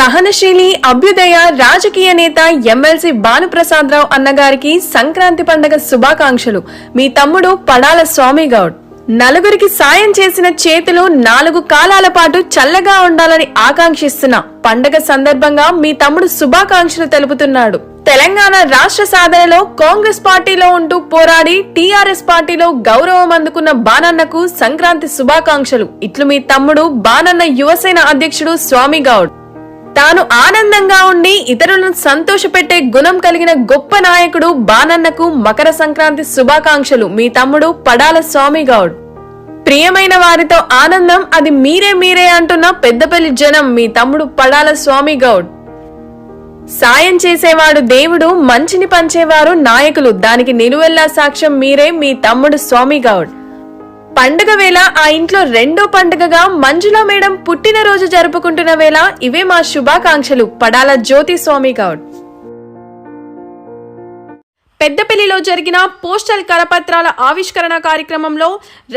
సహనశీలి అభ్యుదయ రాజకీయ నేత ఎమ్మెల్సీ భానుప్రసాదరావు అన్నగారికి సంక్రాంతి పండగ శుభాకాంక్షలు. మీ తమ్ముడు పడాల స్వామి గౌడ్ నలుగురికి సాయం చేసిన చేతులు నాలుగు కాలాల పాటు చల్లగా ఉండాలని ఆకాంక్షిస్తున్న పండగ సందర్భంగా మీ తమ్ముడు శుభాకాంక్షలు తెలుపుతున్నాడు. తెలంగాణ రాష్ట్ర సాధనలో కాంగ్రెస్ పార్టీలో ఉంటూ పోరాడి టీఆర్ఎస్ పార్టీలో గౌరవం అందుకున్న బానన్నకు సంక్రాంతి శుభాకాంక్షలు. ఇట్లు మీ తమ్ముడు బానన్న యువసేన అధ్యక్షుడు స్వామి గౌడ్ తాను ఆనందంగా ఉండి ఇతరులను సంతోషపెట్టే గుణం కలిగిన గొప్ప నాయకుడు బానన్నకు మకర సంక్రాంతి శుభాకాంక్షలు. మీ తమ్ముడు పడాల స్వామి గౌడ్ ప్రియమైన వారితో ఆనందం అది మీరే మీరే అంటున్న పెద్దపల్లి జనం మీ తమ్ముడు పడాల స్వామి గౌడ్ సాయం చేసేవాడు దేవుడు మంచిని పంచేవారు నాయకులు. దానికి నిలువెల్లా సాక్ష్యం మీరే మీ తమ్ముడు స్వామి గౌడ్ పండుగ వేళ ఆ ఇంట్లో రెండో పండుగగా మంజుల మేడం పుట్టినరోజు జరుపుకుంటున్న వేళ ఇవే మా శుభాకాంక్షలు. పడాల జ్యోతి స్వామి గౌడ్. పెద్దపల్లిలో జరిగిన పోస్టల్ కరపత్రాల ఆవిష్కరణ కార్యక్రమంలో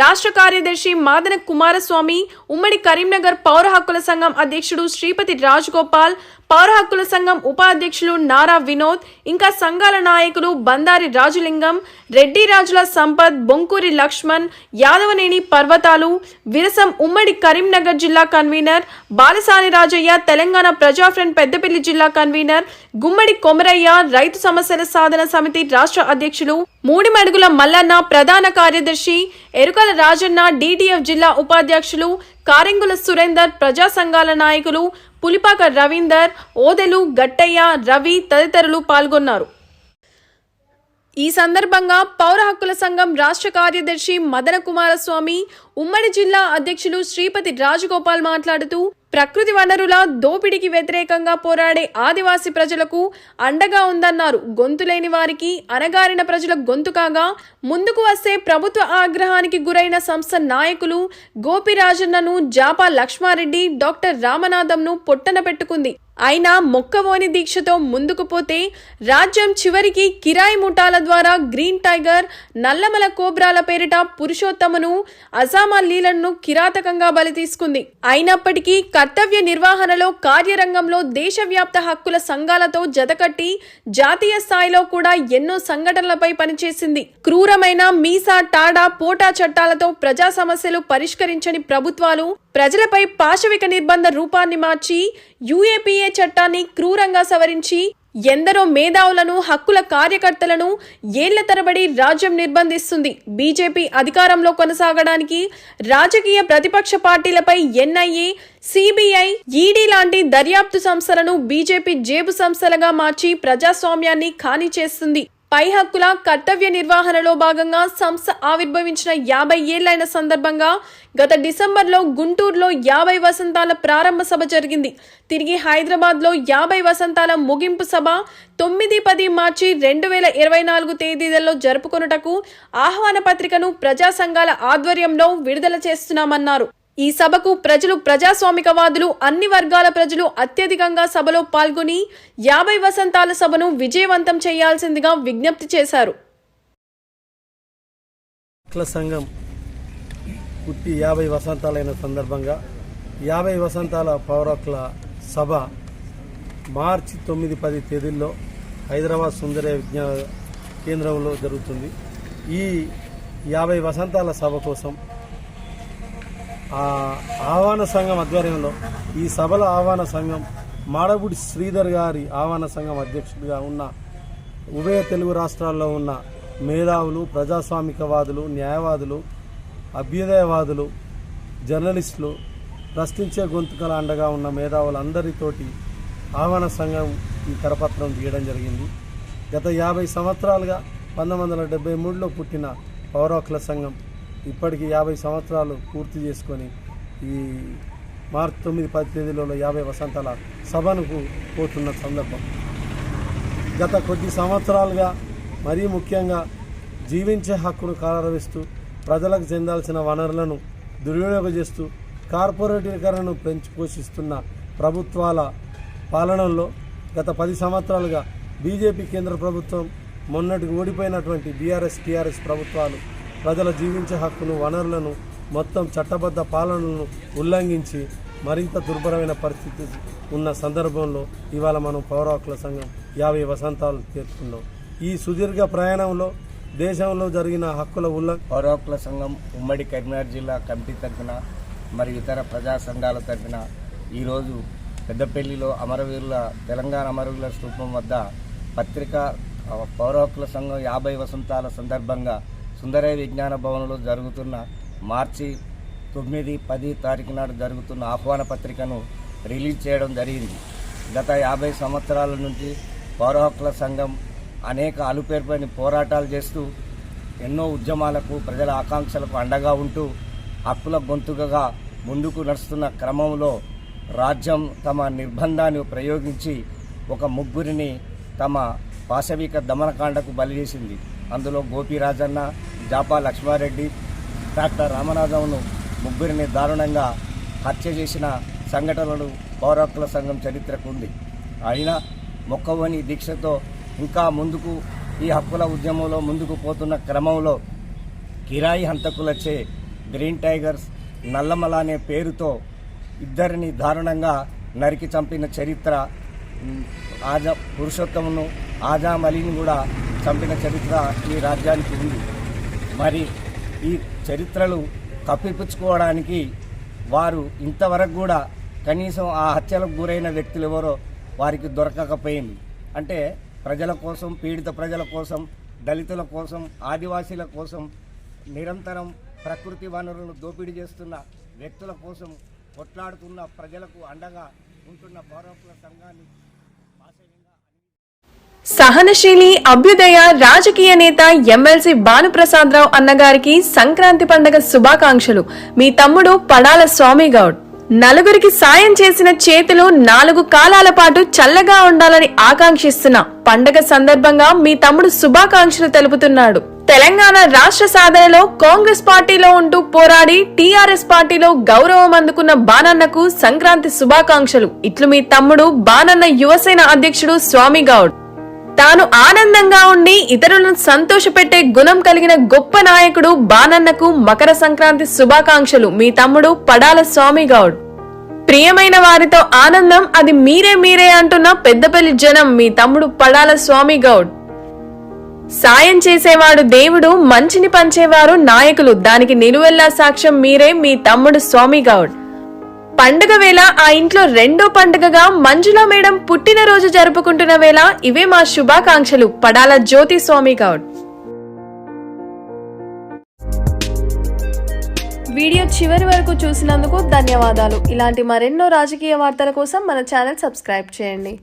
రాష్ట్ర కార్యదర్శి మాదన కుమారస్వామి ఉమ్మడి కరీంనగర్ పౌర హక్కుల సంఘం అధ్యక్షుడు శ్రీపతి రాజగోపాల్ పౌర హక్కుల సంఘం ఉపాధ్యక్షులు నారా వినోద్ ఇంకా సంఘాల నాయకులు బందారి రాజులింగం రెడ్డి రాజుల సంపత్ బొంకూరి లక్ష్మణ్ యాదవనేని పర్వతాలు విరసం ఉమ్మడి కరీంనగర్ జిల్లా కన్వీనర్ బాలసాని రాజయ్య తెలంగాణ ప్రజాఫ్రంట్ పెద్దపల్లి జిల్లా కన్వీనర్ గుమ్మడి కొమరయ్య రైతు సమస్యల సాధన సమితి రాష్ట్ర అధ్యక్షులు మూడిమడుగుల మల్లన్న ప్రధాన కార్యదర్శి ఎరుకల రాజన్న డిటిఎఫ్ జిల్లా ఉపాధ్యక్షులు కారెంగుల సురేందర్ ప్రజా సంఘాల నాయకులు పులిపాక రవీందర్ ఓదెలు గట్టయ్య రవి తదితరులు పాల్గొన్నారు. ఈ సందర్భంగా పౌర హక్కుల సంఘం రాష్ట్ర కార్యదర్శి మదన కుమారస్వామి ఉమ్మడి జిల్లా అధ్యక్షులు శ్రీపతి రాజగోపాల్ మాట్లాడుతూ ప్రకృతి వనరుల దోపిడీకి వ్యతిరేకంగా పోరాడే ఆదివాసి ప్రజలకు అండగా ఉందన్నారు. గొంతులేని వారికి అనగారిన ప్రజల గొంతు కాగా ముందుకు వస్తే ప్రభుత్వ ఆగ్రహానికి గురైన సంస్థ నాయకులు గోపిరాజన్నను జాపా లక్ష్మారెడ్డి డాక్టర్ రామనాథంను పొట్టన పెట్టుకుంది. అయినా మొక్కవోని దీక్షతో ముందుకు పోతే రాజ్యం చివరికి కిరాయి ముఠాల ద్వారా గ్రీన్ టైగర్ నల్లమల కోబ్రాల పేరిట పురుషోత్తమను అజామా లీలను కిరాతకంగా బలి తీసుకుంది. అయినప్పటికీ కర్తవ్య నిర్వహణలో కార్యరంగంలో దేశవ్యాప్త హక్కుల సంఘాలతో జతకట్టి జాతీయ స్థాయిలో కూడా ఎన్నో సంఘటనలపై పనిచేసింది. క్రూరమైన మీసా టాడా పోటా చట్టాలతో ప్రజా సమస్యలు పరిష్కరించని ప్రభుత్వాలు ప్రజలపై పాశవిక నిర్బంధ రూపాన్ని మార్చి యుఏపీఏ చట్టాన్ని క్రూరంగా సవరించి ఎందరో మేధావులను హక్కుల కార్యకర్తలను ఏళ్ళ తరబడి రాజ్యం నిర్బంధిస్తుంది. బీజేపీ అధికారంలో కొనసాగడానికి రాజకీయ ప్రతిపక్ష పార్టీలపై ఎన్ఐఏ సిబిఐ ఈడీ లాంటి దర్యాప్తు సంస్థలను బీజేపీ జేబు సంస్థలుగా మార్చి ప్రజాస్వామ్యాన్ని ఖాళీ చేస్తుంది. పై హక్కుల కర్తవ్య నిర్వహణలో భాగంగా సంస్థ ఆవిర్భవించిన యాభై ఏళ్ళైన సందర్భంగా గత డిసెంబర్లో గుంటూరులో యాభై వసంతాల ప్రారంభ సభ జరిగింది. తిరిగి హైదరాబాద్లో యాభై వసంతాల ముగింపు సభ తొమ్మిది పది మార్చి రెండు వేల ఇరవై నాలుగు తేదీలలో జరుపుకొనుటకు ఆహ్వాన పత్రికను ప్రజా సంఘాల ఆధ్వర్యంలో విడుదల చేస్తున్నామన్నారు. ఈ సభకు ప్రజలు ప్రజాస్వామికవాదులు అన్ని వర్గాల ప్రజలు అత్యధికంగా సభలో పాల్గొని యాభై వసంతాల సభను విజయవంతం చేయాల్సిందిగా విజ్ఞప్తి చేశారు. సంఘం పుట్టి యాభై వసంతాలైన సందర్భంగా యాభై వసంతాల పౌరకుల సభ మార్చి తొమ్మిది పది తేదీల్లో హైదరాబాద్ సుందర విజ్ఞాన కేంద్రంలో జరుగుతుంది. ఈ యాభై వసంతాల సభ కోసం ఆహ్వాన సంఘం ఆధ్వర్యంలో ఈ సభల ఆహ్వాన సంఘం మాడగుడి శ్రీధర్ గారి ఆహ్వాన సంఘం అధ్యక్షుడిగా ఉన్న ఉభయ తెలుగు రాష్ట్రాల్లో ఉన్న మేధావులు ప్రజాస్వామికవాదులు న్యాయవాదులు అభ్యుదయవాదులు జర్నలిస్టులు ప్రశ్నించే గొంతుకల అండగా ఉన్న మేధావులందరితోటి ఆహ్వాన సంఘం ఈ కరపత్రం తీయడం జరిగింది. గత యాభై సంవత్సరాలుగా పంతొమ్మిది వందల డెబ్బై మూడులో పుట్టిన పౌర సంఘం ఇప్పటికి యాభై సంవత్సరాలు పూర్తి చేసుకొని ఈ మార్చి తొమ్మిది పది తేదీలలో యాభై వసంతాల సభను పోతున్న సందర్భం. గత కొద్ది సంవత్సరాలుగా మరీ ముఖ్యంగా జీవించే హక్కును కారవిస్తూ ప్రజలకు చెందాల్సిన వనరులను దుర్వినియోగం చేస్తూ కార్పొరేటీకరణను పెంచి పోషిస్తున్న ప్రభుత్వాల పాలనలో గత పది సంవత్సరాలుగా బీజేపీ కేంద్ర ప్రభుత్వం మొన్నటికి ఓడిపోయినటువంటి బీఆర్ఎస్ టీఆర్ఎస్ ప్రభుత్వాలు ప్రజల జీవించే హక్కును వనరులను మొత్తం చట్టబద్ధ పాలనలను ఉల్లంఘించి మరింత దుర్భరమైన పరిస్థితి ఉన్న సందర్భంలో ఇవాళ మనం పౌర హక్కుల సంఘం యాభై వసంతాలు చేర్చుకున్నాం ఈ సుదీర్ఘ ప్రయాణంలో దేశంలో జరిగిన హక్కుల ఉల్లం పౌర హక్కుల సంఘం ఉమ్మడి కరీంనగర్ జిల్లా కమిటీ తరఫున మరియు ఇతర ప్రజా సంఘాల తరఫున ఈరోజు పెద్దపల్లిలో అమరవీరుల తెలంగాణ అమరవీరుల స్థూపం వద్ద పత్రిక ఆ, పౌర హక్కుల సంఘం యాభై వసంతాల సందర్భంగా సుందరయ్య విజ్ఞాన భవన్లో జరుగుతున్న మార్చి తొమ్మిది పది తారీఖు నాడు జరుగుతున్న ఆహ్వాన పత్రికను రిలీజ్ చేయడం జరిగింది. గత యాభై సంవత్సరాల నుంచి పౌర హక్కుల సంఘం అనేక అలుపేరుపైన పోరాటాలు చేస్తూ ఎన్నో ఉద్యమాలకు ప్రజల ఆకాంక్షలకు అండగా ఉంటూ హక్కుల గొంతుకగా ముందుకు నడుస్తున్న క్రమంలో రాజ్యం తమ నిర్బంధాన్ని ప్రయోగించి ఒక ముగ్గురిని తమ పాశవిక దమనకాండకు బలి చేసింది. అందులో గోపిరాజన్న జాపా లక్ష్మారెడ్డి డాక్టర్ రామనాథంను ముగ్గురిని దారుణంగా హత్య చేసిన సంఘటనలు పౌర సంఘం చరిత్రకు ఉంది. అయినా మొక్కవని దీక్షతో ఇంకా ముందుకు ఈ హక్కుల ఉద్యమంలో ముందుకు పోతున్న క్రమంలో కిరాయి హంతకులచే గ్రీన్ టైగర్స్ నల్లమల అనే పేరుతో ఇద్దరిని దారుణంగా నరికి చంపిన చరిత్ర ఆజా పురుషోత్తమును ఆజాం అలీని కూడా చంపిన చరిత్ర ఈ రాజ్యానికి ఉంది. మరి ఈ చరిత్రలు కప్పిపుచ్చుకోవడానికి వారు ఇంతవరకు కూడా కనీసం ఆ హత్యలకు గురైన వ్యక్తులు ఎవరో వారికి దొరకకపోయింది. అంటే ప్రజల కోసం పీడిత ప్రజల కోసం దళితుల కోసం ఆదివాసీల కోసం నిరంతరం ప్రకృతి వనరులను దోపిడీ చేస్తున్న వ్యక్తుల కోసం కొట్లాడుతున్న ప్రజలకు అండగా ఉంటున్న పౌరకుల సంఘాన్ని సహనశీలి అభ్యుదయ రాజకీయ నేత ఎమ్మెల్సీ భానుప్రసాద్ రావు అన్నగారికి సంక్రాంతి పండగ శుభాకాంక్షలు. మీ తమ్ముడు పడాల స్వామి గౌడ్ నలుగురికి సాయం చేసిన చేతులు నాలుగు కాలాల పాటు చల్లగా ఉండాలని ఆకాంక్షిస్తున్న పండగ సందర్భంగా మీ తమ్ముడు శుభాకాంక్షలు తెలుపుతున్నాడు. తెలంగాణ రాష్ట్ర సాధనలో కాంగ్రెస్ పార్టీలో ఉంటూ పోరాడి టీఆర్ఎస్ పార్టీలో గౌరవం అందుకున్న బానన్నకు సంక్రాంతి శుభాకాంక్షలు. ఇట్లు మీ తమ్ముడు బానన్న యువసేన అధ్యక్షుడు స్వామి గౌడ్ తాను ఆనందంగా ఉండి ఇతరులను సంతోషపెట్టే గుణం కలిగిన గొప్ప నాయకుడు బానన్నకు మకర సంక్రాంతి శుభాకాంక్షలు. మీ తమ్ముడు పడాల స్వామి గౌడ్. ప్రియమైన వారితో ఆనందం అది మీరే మీరే అంటున్న పెద్దపల్లి జనం మీ తమ్ముడు పడాల స్వామి గౌడ్. సాయం చేసేవాడు దేవుడు మంచిని పంచేవారు నాయకులు. దానికి నిలువెల్లా సాక్ష్యం మీరే మీ తమ్ముడు స్వామి గౌడ్. పండుగ వేళ ఆ ఇంట్లో రెండో పండుగగా మంజుల మేడం పుట్టినరోజు జరుపుకుంటున్న వేళ ఇవే మా శుభాకాంక్షలు. పడాల జ్యోతి స్వామి గౌడ్. వీడియో చివరి వరకు చూసినందుకు ధన్యవాదాలు. ఇలాంటి మరెన్నో రాజకీయ వార్తల కోసం మన ఛానల్ సబ్స్క్రైబ్ చేయండి.